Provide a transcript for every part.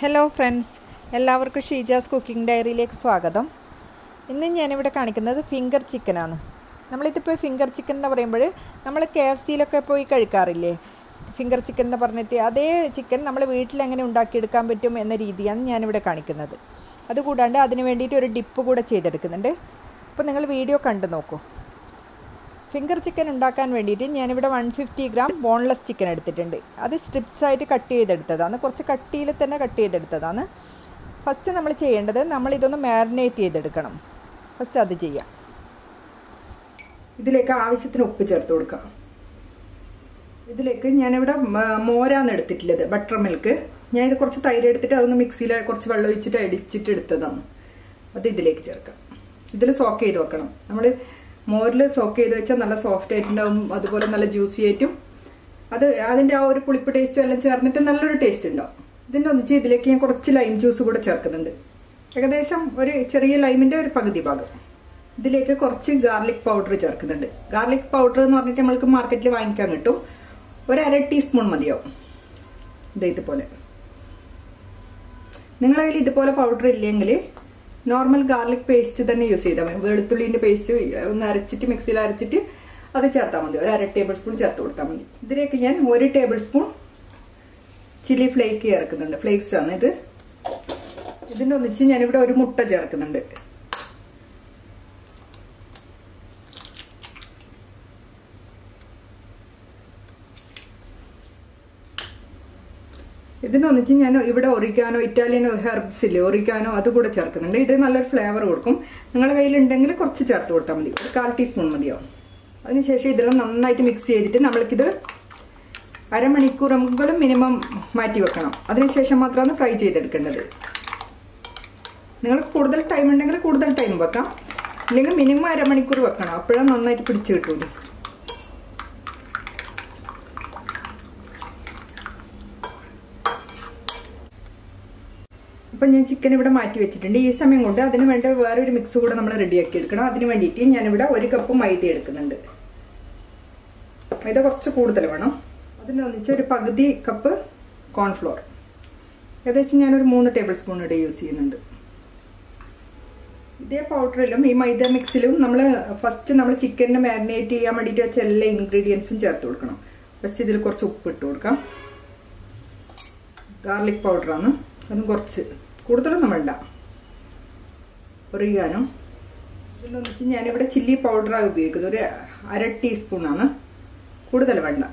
Hello friends എല്ലാവർക്കും Sheeja's cooking ഡയറിയിലേക്ക് സ്വാഗതം. ഇന്ന് ഞാനിവിടെ കാണിക്കുന്നത് ഫിംഗർ ചിക്കനാണ് നമ്മളിതിപ്പോൾ ഫിംഗർ ചിക്കൻ എന്ന് പറയുമ്പോൾ നമ്മൾ കെ എഫ് സിയിലൊക്കെ പോയി കഴിക്കാറില്ലേ? ഫിംഗർ ചിക്കൻ എന്ന് പറഞ്ഞിട്ട് അതേ ചിക്കൻ നമ്മൾ വീട്ടിൽ എങ്ങനെ ഉണ്ടാക്കിയെടുക്കാൻ പറ്റും എന്ന രീതിയാണ് ഞാനിവിടെ കാണിക്കുന്നത്. അതുകൂടാണ്ട് അതിന് വേണ്ടിയിട്ട് ഒരു ഡിപ്പ് കൂടെ ചെയ്തെടുക്കുന്നുണ്ട്. അപ്പോൾ നിങ്ങൾ വീഡിയോ കണ്ടു നോക്കൂ. ഫിംഗർ ചിക്കൻ ഉണ്ടാക്കാൻ വേണ്ടിയിട്ട് ഞാനിവിടെ one fifty gram boneless chicken എടുത്തിട്ടുണ്ട്. അത് സ്ട്രിപ്സ് ആയിട്ട് കട്ട് ചെയ്തെടുത്തതാണ്. കുറച്ച് കട്ടിയിൽ തന്നെ കട്ട് ചെയ്തെടുത്തതാണ്. ഫസ്റ്റ് നമ്മൾ ചെയ്യേണ്ടത് നമ്മൾ ഇതൊന്ന് മാരിനേറ്റ് ചെയ്തെടുക്കണം. ഫസ്റ്റ് അത് ചെയ്യാം. ഇതിലേക്ക് ആവശ്യത്തിന് ഉപ്പ് ചേർത്ത് കൊടുക്കാം. ഇതിലേക്ക് ഞാനിവിടെ മോരാന്ന് എടുത്തിട്ടുള്ളത് ബട്ടർ മിൽക്ക് ഞാൻ ഇത് കുറച്ച് തൈര് എടുത്തിട്ട് അതൊന്ന് മിക്സിയിൽ കുറച്ച് വെള്ളം ഒഴിച്ചിട്ട് അടിച്ചിട്ട് എടുത്തതാണ്. അത് ഇതിലേക്ക് ചേർക്കാം. ഇതിൽ സോക്ക് ചെയ്ത് വെക്കണം. നമ്മൾ മോരിൽ സോക്ക് ചെയ്ത് വെച്ചാൽ നല്ല സോഫ്റ്റ് ആയിട്ടുണ്ടാവും അതുപോലെ നല്ല ജ്യൂസി ആയിട്ടും. അത് അതിന്റെ ആ ഒരു പുളിപ്പ് ടേസ്റ്റും എല്ലാം ചേർന്നിട്ട് നല്ലൊരു ടേസ്റ്റ് ഉണ്ടാവും. ഇതിന്റെ ഒന്നിച്ച് ഇതിലേക്ക് ഞാൻ കുറച്ച് ലൈം ജ്യൂസ് കൂടെ ചേർക്കുന്നുണ്ട്. ഏകദേശം ഒരു ചെറിയ ലൈമിന്റെ ഒരു പകുതി ഭാഗം. ഇതിലേക്ക് കുറച്ച് ഗാർലിക് പൗഡർ ചേർക്കുന്നുണ്ട്. ഗാർലിക് പൗഡർ എന്ന് പറഞ്ഞിട്ട് നമ്മൾക്ക് മാർക്കറ്റിൽ വാങ്ങിക്കാൻ കിട്ടും. ഒരു അര ടീസ്പൂൺ മതിയാവും. ഇത് ഇതുപോലെ. നിങ്ങളതിൽ ഇതുപോലെ പൗഡർ ഇല്ലെങ്കിൽ നോർമൽ ഗാർലിക് പേസ്റ്റ് തന്നെ യൂസ് ചെയ്താൽ മതി. വെളുത്തുള്ളിന്റെ പേസ്റ്റ് ഒന്ന് അരച്ചിട്ട് മിക്സിയിൽ അരച്ചിട്ട് അത് ചേർത്താൽ മതി. ഒരു അര ടേബിൾ സ്പൂൺ ചേർത്ത് കൊടുത്താൽ മതി. ഇതിലേക്ക് ഞാൻ ഒരു ടേബിൾ സ്പൂൺ ചില്ലി ഫ്ലേക്ക് ചേർക്കുന്നുണ്ട്. ഫ്ലേക്സ് ആണ് ഇത്. ഇതിന്റെ ഒന്നിച്ച് ഞാനിവിടെ ഒരു മുട്ട ചേർക്കുന്നുണ്ട്. ഇതിനൊന്നിച്ച് ഞാൻ ഇവിടെ ഒറിക്കാനോ ഇറ്റാലിയൻ ഹെർബ്സ് ഇല്ലേ ഒറിക്കാനോ അത് കൂടെ ചേർക്കുന്നുണ്ട്. ഇത് നല്ലൊരു ഫ്ലേവർ കൊടുക്കും. നിങ്ങളുടെ കയ്യിലുണ്ടെങ്കിൽ കുറച്ച് ചേർത്ത് കൊടുത്താൽ മതി. ഒരു കാൽ ടീസ്പൂൺ മതിയാവും അതിനുശേഷം ഇതെല്ലാം നന്നായിട്ട് മിക്സ് ചെയ്തിട്ട് നമ്മൾക്കിത് അരമണിക്കൂറെങ്കിലും മിനിമം മാറ്റി വെക്കണം. അതിനുശേഷം മാത്രമാണ് ഫ്രൈ ചെയ്തെടുക്കേണ്ടത്. നിങ്ങൾക്ക് കൂടുതൽ ടൈം ഉണ്ടെങ്കിൽ കൂടുതൽ ടൈം വെക്കാം. അല്ലെങ്കിൽ മിനിമം അരമണിക്കൂർ വെക്കണം. അപ്പോഴാണ് നന്നായിട്ട് പിടിച്ച് കിട്ടുള്ളൂ അപ്പം ഞാൻ ചിക്കൻ ഇവിടെ മാറ്റി വെച്ചിട്ടുണ്ട്. ഈ സമയം കൊണ്ട് അതിന് വേണ്ട വേറൊരു മിക്സ് കൂടെ നമ്മൾ റെഡിയാക്കി എടുക്കണം. അതിന് വേണ്ടിയിട്ട് ഞാനിവിടെ ഒരു കപ്പ് മൈദ എടുക്കുന്നുണ്ട്. മൈദ കുറച്ച് കൂടുതൽ വേണം. അതിനൊന്നിച്ച് ഒരു പകുതി കപ്പ് കോൺഫ്ലോർ ഏകദേശം ഞാനൊരു മൂന്ന് ടേബിൾ സ്പൂൺ ഇവിടെ യൂസ് ചെയ്യുന്നുണ്ട്. ഇതേ പൗഡറിലും ഈ മൈദ മിക്സിലും നമ്മൾ ഫസ്റ്റ് നമ്മൾ ചിക്കനെ മാരിനേറ്റ് ചെയ്യാൻ വേണ്ടിയിട്ട് വെച്ച എല്ലാ ഇൻഗ്രീഡിയൻസും ചേർത്ത് കൊടുക്കണം. ഫസ്റ്റ് ഇതിൽ കുറച്ച് ഉപ്പ് ഇട്ട് കൊടുക്കാം. ഗാർലിക് പൗഡറാണ് അതും കുറച്ച്. കൂടുതലൊന്നും വേണ്ട. ഒറിയാനും ഇതിനൊന്നിച്ച് ഞാനിവിടെ ചില്ലി പൗഡറാണ് ഉപയോഗിക്കുന്നത്. ഒരു അര ടീസ്പൂണാണ് കൂടുതൽ വേണ്ട.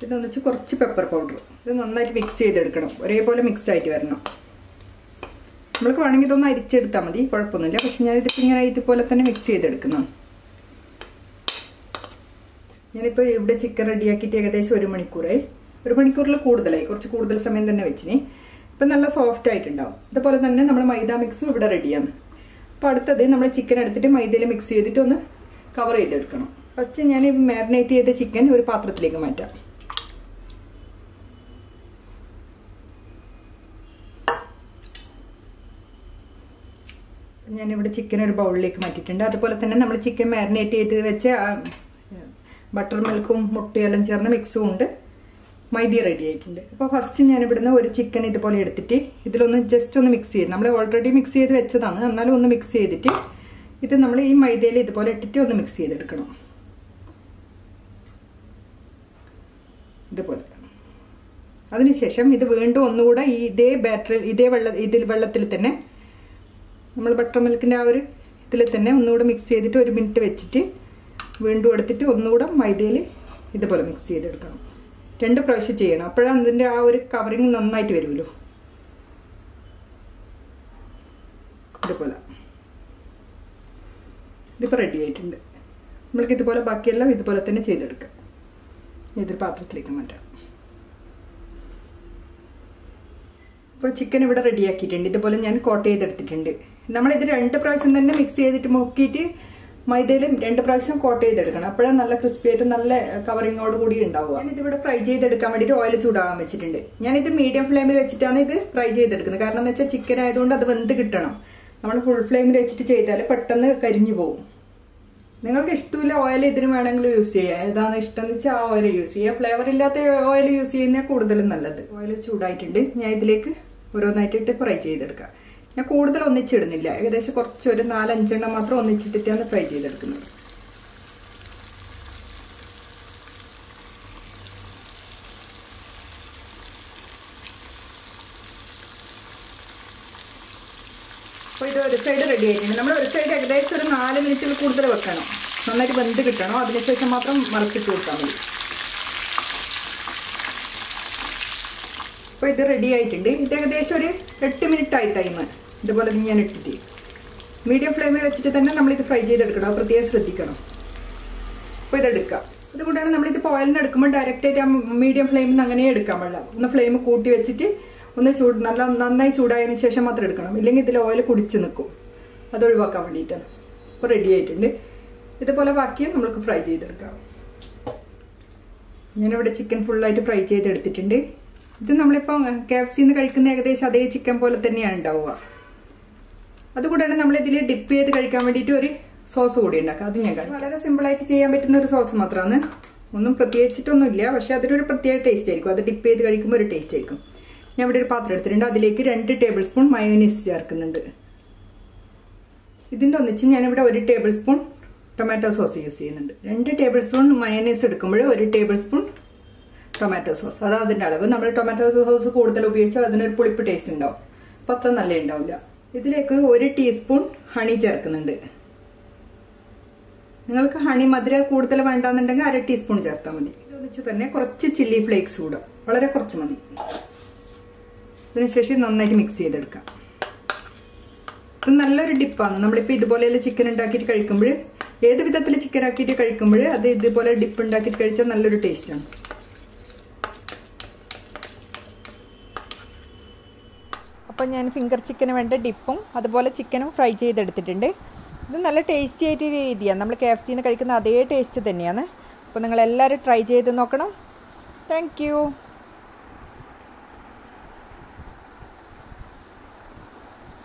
പിന്നെ ഒന്നിച്ച് കുറച്ച് പെപ്പർ പൗഡർ ഇത് നന്നായിട്ട് മിക്സ് ചെയ്തെടുക്കണം. ഒരേപോലെ മിക്സ് ആയിട്ട് വരണം. നമ്മൾക്ക് വേണമെങ്കിൽ ഇതൊന്ന് അരിച്ചെടുത്താൽ മതി. കുഴപ്പമൊന്നുമില്ല. പക്ഷെ ഞാൻ ഇതിപ്പോൾ ഇങ്ങനെ ഇതുപോലെ തന്നെ മിക്സ് ചെയ്തെടുക്കുന്നു. ഞാനിപ്പോൾ ഇവിടെ ചിക്കൻ റെഡിയാക്കിയിട്ട് ഏകദേശം ഒരു മണിക്കൂറായി. ഒരു മണിക്കൂറിൽ കൂടുതലായി. കുറച്ച് കൂടുതൽ സമയം തന്നെ വെച്ചിന്. ഇപ്പം നല്ല സോഫ്റ്റ് ആയിട്ടുണ്ടാവും. അതുപോലെ തന്നെ നമ്മൾ മൈദ മിക്സും ഇവിടെ റെഡിയാണ് അപ്പോൾ അടുത്തത് നമ്മൾ ചിക്കൻ എടുത്തിട്ട് മൈദയിൽ മിക്സ് ചെയ്തിട്ട് ഒന്ന് കവർ ചെയ്തെടുക്കണം. ഫസ്റ്റ് ഞാൻ മാരിനേറ്റ് ചെയ്ത ചിക്കൻ ഒരു പാത്രത്തിലേക്ക് മാറ്റാം. ഞാനിവിടെ ചിക്കൻ ഒരു ബൗളിലേക്ക് മാറ്റിയിട്ടുണ്ട്. അതുപോലെ തന്നെ നമ്മൾ ചിക്കൻ മാരിനേറ്റ് ചെയ്ത് വെച്ച ബട്ടർ മിൽക്കും മുട്ടയെല്ലാം ചേർന്ന മിക്സും ഉണ്ട്. മൈദ റെഡി ആയിട്ടുണ്ട്. അപ്പോൾ ഫസ്റ്റ് ഞാൻ ഇവിടുന്ന് ഒരു ചിക്കൻ ഇതുപോലെ എടുത്തിട്ട് ഇതിലൊന്ന് ജസ്റ്റ് ഒന്ന് മിക്സ് ചെയ്ത് നമ്മൾ ഓൾറെഡി മിക്സ് ചെയ്ത് വെച്ചതാണ്. എന്നാലും ഒന്ന് മിക്സ് ചെയ്തിട്ട് ഇത് നമ്മൾ ഈ മൈദയിൽ ഇതുപോലെ ഇട്ടിട്ട് ഒന്ന് മിക്സ് ചെയ്തെടുക്കണം. ഇതുപോലെ. അതിനുശേഷം ഇത് വീണ്ടും ഒന്നുകൂടെ ഈ ഇതേ ബാറ്ററിൽ ഇതേ വെള്ള ഇതിൽ വെള്ളത്തിൽ തന്നെ നമ്മൾ ബട്ടർ മിൽക്കിന്റെ ആ ഒരു ഇതിൽ തന്നെ ഒന്നുകൂടെ മിക്സ് ചെയ്തിട്ട് ഒരു മിനിറ്റ് വെച്ചിട്ട് വീണ്ടും എടുത്തിട്ട് ഒന്നുകൂടെ മൈദയിൽ ഇതുപോലെ മിക്സ് ചെയ്തെടുക്കണം. രണ്ട് പ്രാവശ്യം ചെയ്യണം. അപ്പോഴാണ് അതിന്റെ ആ ഒരു കവറിങ് നന്നായിട്ട് വരുമല്ലോ ഇതുപോലെ. ഇതിപ്പോൾ റെഡി ആയിട്ടുണ്ട്. നമ്മൾക്ക് ഇതുപോലെ ബാക്കിയെല്ലാം ഇതുപോലെ തന്നെ ചെയ്തെടുക്കാം. ഇതൊരു പാത്രത്തിലേക്ക് മാറ്റാം. ഇപ്പോൾ ചിക്കൻ ഇവിടെ റെഡിയാക്കിയിട്ടുണ്ട് ഇതുപോലെ ഞാൻ കോട്ട് ചെയ്തെടുത്തിട്ടുണ്ട്. നമ്മളിത് രണ്ട് പ്രാവശ്യം തന്നെ മിക്സ് ചെയ്തിട്ട് മുക്കിയിട്ട് മൈദയിലും രണ്ട് പ്രാവശ്യം കോട്ട് ചെയ്തെടുക്കണം. അപ്പോഴാണ് നല്ല ക്രിസ്പി ആയിട്ട് നല്ല കവറിങ്ങോട് കൂടി ഉണ്ടാവുക. ഞാനിതിവിടെ ഫ്രൈ ചെയ്തെടുക്കാൻ വേണ്ടിയിട്ട് ഓയിൽ ചൂടാകാൻ വെച്ചിട്ടുണ്ട്. ഞാനിത് മീഡിയം ഫ്ലെയിമിൽ വെച്ചിട്ടാണ് ഇത് ഫ്രൈ ചെയ്തെടുക്കുന്നത്. കാരണം എന്ന് വെച്ചാൽ ചിക്കൻ ആയതുകൊണ്ട് അത് വെന്ത് കിട്ടണം. നമ്മൾ ഫുൾ ഫ്ലെയിമിൽ വെച്ചിട്ട് ചെയ്താൽ പെട്ടെന്ന് കരിഞ്ഞു പോകും. നിങ്ങൾക്ക് ഇഷ്ടമില്ല ഓയിൽ ഇതിന് വേണമെങ്കിൽ യൂസ് ചെയ്യാം. ഏതാണ് ഇഷ്ടം എന്ന് വെച്ചാൽ ആ ഓയിൽ യൂസ് ചെയ്യുക ഫ്ലേവർ ഇല്ലാത്ത ഓയിൽ യൂസ് ചെയ്യുന്ന കൂടുതലും നല്ലത്. ഓയിൽ ചൂടായിട്ടുണ്ട്. ഞാൻ ഇതിലേക്ക് ഓരോന്നായിട്ടിട്ട് ഫ്രൈ ചെയ്തെടുക്കാം. ഞാൻ കൂടുതൽ ഒന്നിച്ചിടുന്നില്ല. ഏകദേശം കുറച്ച് ഒരു നാലഞ്ചെണ്ണം മാത്രം ഒന്നിച്ചിട്ടിട്ടാണ് ഫ്രൈ ചെയ്തെടുക്കുന്നത്. അപ്പോൾ ഇത് ഒരു സൈഡ് റെഡി ആയിട്ടുണ്ട്. നമ്മൾ ഒരു സൈഡ് ഏകദേശം ഒരു നാല് മിനിറ്റിൽ കൂടുതൽ വെക്കണം. നന്നായിട്ട് വെന്ത് കിട്ടണം. അതിനുശേഷം മാത്രം മറച്ചിട്ട് കൊടുത്താൽ മതി. അപ്പോൾ ഇത് റെഡി ആയിട്ടുണ്ട്. ഇത് ഏകദേശം ഒരു എട്ട് മിനിറ്റ് ആയി ടൈം ഇതുപോലെ ഞാൻ ഇട്ടിട്ട്. മീഡിയം ഫ്ലെയിമിൽ വെച്ചിട്ട് തന്നെ നമ്മളിത് ഫ്രൈ ചെയ്തെടുക്കണം. പ്രത്യേകം ശ്രദ്ധിക്കണം. അപ്പോൾ ഇതെടുക്കാം. അതുകൊണ്ടാണ് നമ്മളിത് ഓയിലിന് എടുക്കുമ്പോൾ ഡയറക്റ്റായിട്ട് ആ മീഡിയം ഫ്ലെയിമിൽ നിന്ന് അങ്ങനെ എടുക്കാൻ പാടില്ല. ഒന്ന് ഫ്ലെയിം കൂട്ടി വെച്ചിട്ട് ഒന്ന് ചൂട് നല്ല നന്നായി ചൂടായതിനു ശേഷം മാത്രം എടുക്കണം. ഇല്ലെങ്കിൽ ഇതിൽ ഓയിൽ കുടിച്ച് നിൽക്കും. അത് ഒഴിവാക്കാൻ വേണ്ടിയിട്ടാണ്. അപ്പോൾ റെഡി ആയിട്ടുണ്ട്. ഇതുപോലെ ബാക്കിയും നമ്മൾക്ക് ഫ്രൈ ചെയ്തെടുക്കാം. ഞാനിവിടെ ചിക്കൻ ഫുള്ളായിട്ട് ഫ്രൈ ചെയ്തെടുത്തിട്ടുണ്ട്. ഇത് നമ്മളിപ്പോൾ കെ എഫ് സിന്ന് കഴിക്കുന്ന ഏകദേശം അതേ ചിക്കൻ പോലെ തന്നെയാണ് ഉണ്ടാവുക. അതുകൂടാണ് നമ്മൾ ഇതിൽ ഡിപ്പ് ചെയ്ത് കഴിക്കാൻ വേണ്ടിയിട്ട് ഒരു സോസ് കൂടി ഉണ്ടാക്കാം. അത് ഞാൻ കഴിക്കും വളരെ സിമ്പിളായിട്ട് ചെയ്യാൻ പറ്റുന്ന ഒരു സോസ് മാത്രമാണ് ഒന്നും പ്രത്യേകിച്ചിട്ടൊന്നുമില്ല. പക്ഷെ അതിനൊരു പ്രത്യേക ടേസ്റ്റ് ആയിരിക്കും. അത് ഡിപ്പ് ചെയ്ത് കഴിക്കുമ്പോൾ ഒരു ടേസ്റ്റ് ആയിരിക്കും. ഞാൻ ഇവിടെ ഒരു പാത്രം എടുത്തിട്ടുണ്ട്. അതിലേക്ക് രണ്ട് ടേബിൾ സ്പൂൺ മയോനീസ് ചേർക്കുന്നുണ്ട്. ഇതിന്റെ ഒന്നിച്ച് ഞാനിവിടെ ഒരു table spoon tomato sauce use ചെയ്യുന്നുണ്ട്. രണ്ട് ടേബിൾ സ്പൂൺ മയോനീസ് എടുക്കുമ്പോൾ ഒരു ടേബിൾ സ്പൂൺ ടൊമാറ്റോ സോസ് അതാ അതിന്റെ അളവ്. നമ്മൾ ടൊമാറ്റോ സോസ് കൂടുതൽ ഉപയോഗിച്ചാൽ അതിനൊരു പുളിപ്പ് ടേസ്റ്റ് ഉണ്ടാവും. അപ്പം അത്ര നല്ല ഉണ്ടാവില്ല. ഇതിലേക്ക് ഒരു ടീസ്പൂൺ ഹണി ചേർക്കുന്നുണ്ട്. നിങ്ങൾക്ക് ഹണി മധുര കൂടുതൽ വേണ്ടാന്നുണ്ടെങ്കിൽ അര ടീസ്പൂൺ ചേർത്താൽ മതി. ഇതൊന്നിച്ച് തന്നെ കുറച്ച് ചില്ലി ഫ്ലേക്സ് കൂടാം വളരെ കുറച്ച് മതി. അതിനുശേഷം നന്നായിട്ട് മിക്സ് ചെയ്തെടുക്കാം. ഇത് നല്ലൊരു ഡിപ്പാണ്. നമ്മളിപ്പോൾ ഇതുപോലെയുള്ള ചിക്കൻ ഉണ്ടാക്കിയിട്ട് കഴിക്കുമ്പോൾ ഏത് വിധത്തിൽ ചിക്കൻ ആക്കിയിട്ട് കഴിക്കുമ്പോൾ അത് ഇതുപോലെ ഡിപ്പ് ഉണ്ടാക്കിയിട്ട് കഴിച്ചാൽ നല്ലൊരു ടേസ്റ്റാണ് അപ്പോൾ ഞാൻ ഫിംഗർ ചിക്കന് വേണ്ട ഡിപ്പും അതുപോലെ ചിക്കനും ഫ്രൈ ചെയ്തെടുത്തിട്ടുണ്ട്. ഇത് നല്ല ടേസ്റ്റി ആയിട്ട് രീതിയാണ് നമ്മൾ കെ എഫ് സിന്ന് കഴിക്കുന്ന അതേ ടേസ്റ്റ് തന്നെയാണ്. അപ്പോൾ നിങ്ങളെല്ലാവരും ട്രൈ ചെയ്ത് നോക്കണം. താങ്ക്